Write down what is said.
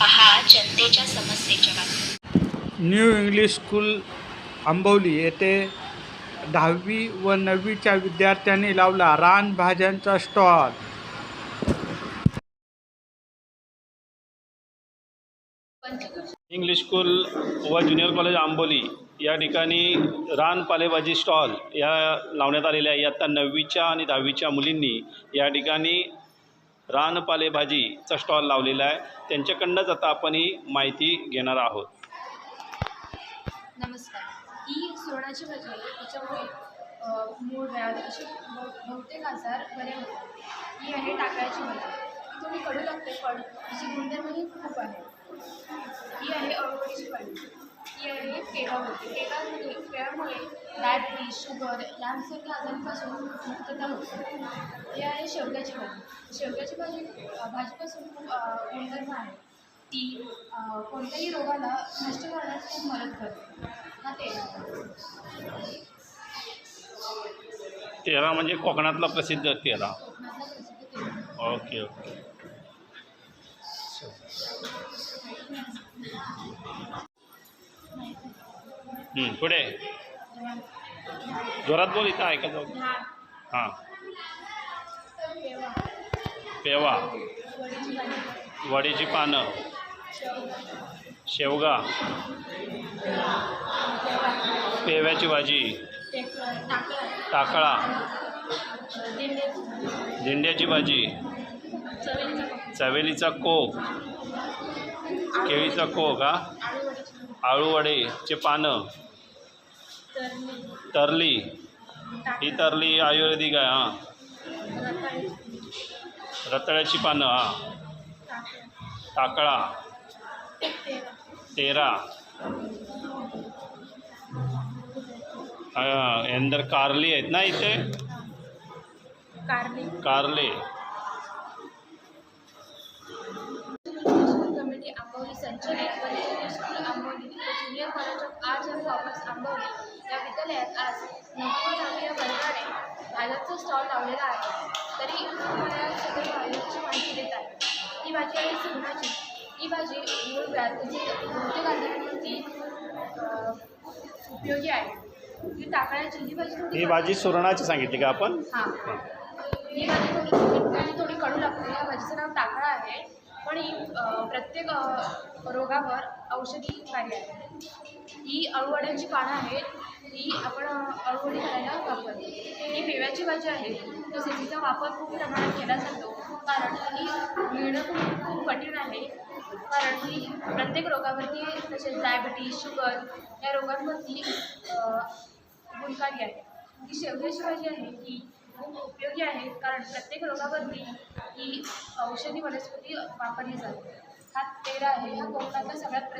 पहा जनतेच्या समस्येच्या बातम्या न्यू इंग्लिश स्कूल आंबवली. येथे दहावी व नववीच्या विद्यार्थ्यांनी लावला रानभाज्यांचा स्टॉल. इंग्लिश स्कूल व ज्युनियर कॉलेज आंबोली या ठिकाणी रान पालेभाजी स्टॉल या लावण्यात आलेल्या आहे इयत्ता नववीच्या आणि दहावीच्या मुलींनी या ठिकाणी रान पालेभाजीचा स्टॉल लावलेला आहे. त्यांच्याकडनंच आता आपण ही माहिती घेणार आहोत. नमस्कार. ही सोडाची भाजी आहे. त्याच्यामुळे मूळ व्याध असे बहुतेक आजार बरे होतात. ही आहे टाकायची भाजी. ही थोडी कडू लागते पण तिची गुणधर्मही खूप आहे. ही आहे अळवडीची भाजी आहे पेढा होते. पेढामध्ये पेढ्यामुळे डायबिटीज़ शुगर यांसारख्या आजारांपासून मुक्तता होते. ही आहे शेवग्याची भाजी. शेवग्याची भाजी भाजीपासून खूप गुणधर्म आहे. ती कोणत्याही रोगाला नष्ट करण्यास खूप मदत करते. हा तेरा म्हणजे कोकणातला प्रसिद्ध तेरा ओके ओके. पुढे. जोरात बोल इथं ऐकत जाऊ. हां. पेवा. वडीची पानं. शेवगा. पेव्याची भाजी. टाकळा. झेंड्याची भाजी. चवेलीचा कोक. केळीचा कोक हा. आळूवडेचे पानं. तरली. ही तरली आयुर्वेदिक आहे हां. रताळी. रताळ्याची पानं हां. टाकळा. तेरा. हा, यांदर कारली आहेत ना इथे? कारली. संचलित वरिष्ठ स्कूल आंबवली. व junior college of arts and commerce Ambavali. या विद्यालयात आज नववी दहावी या वर्गाने भाज्यांचा स्टॉल लावलेला आहे. तरी मला सगळ्या भाज्यांची माहिती देत आहे. ही भाजी आहे सुरणाची ही भाजी मूळ बहुतेक आजारांवरती अं, उपयोगी आहे. ही टाकळ्याची ही भाजी ही भाजी सुरणाची सांगितली का आपण? हां. ही भाजी थोडी थोडी कडू लागते. या भाजीचं नाव टाकळा आहे. पण ही प्रत्येक रोगावर औषधी कार्य आहे ही अळूवड्यांची पानं आहेत ही आपण अळूवडी करायला वापरतो. ही पेव्याची भाजी आहे तसेच तिचा वापर खूप प्रमाणात केला जातो. कारण ही मिळणं खूप खूप कठीण आहे. कारण ही प्रत्येक रोगावरती तसेच डायबिटीज शुगर या रोगांवरती गुणकारी आहे. ही शेवग्याची भाजी आहे ही खूप उपयोगी आहेत कारण प्रत्येक रोगावरती ही औषधी वनस्पती वापरली जाते. हा तेरा आहे हा कोकणातला सगळ्यात प्रसिद्ध